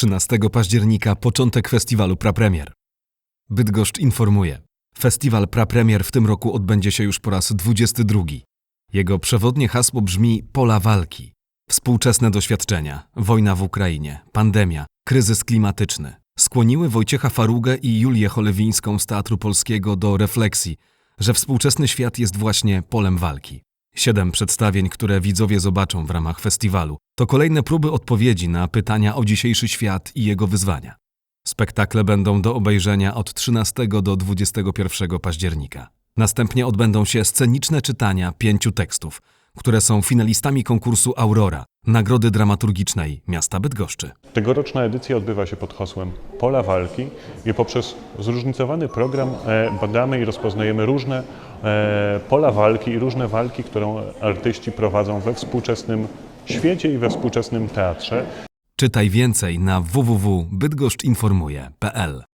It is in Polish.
13 października początek festiwalu Prapremier. Bydgoszcz informuje. Festiwal Prapremier w tym roku odbędzie się już po raz 22. Jego przewodnie hasło brzmi Pola walki. Współczesne doświadczenia, wojna w Ukrainie, pandemia, kryzys klimatyczny skłoniły Wojciecha Farugę i Julię Cholewińską z Teatru Polskiego do refleksji, że współczesny świat jest właśnie polem walki. Siedem przedstawień, które widzowie zobaczą w ramach festiwalu, to kolejne próby odpowiedzi na pytania o dzisiejszy świat i jego wyzwania. Spektakle będą do obejrzenia od 13 do 21 października. Następnie odbędą się sceniczne czytania pięciu tekstów, które są finalistami konkursu Aurora, Nagrody Dramaturgicznej Miasta Bydgoszczy. Tegoroczna edycja odbywa się pod hasłem Pola Walki i poprzez zróżnicowany program e, badamy i rozpoznajemy różne e, pola walki i różne walki, którą artyści prowadzą we współczesnym świecie i we współczesnym teatrze. Czytaj więcej na www.bydgoszczynformuje.pl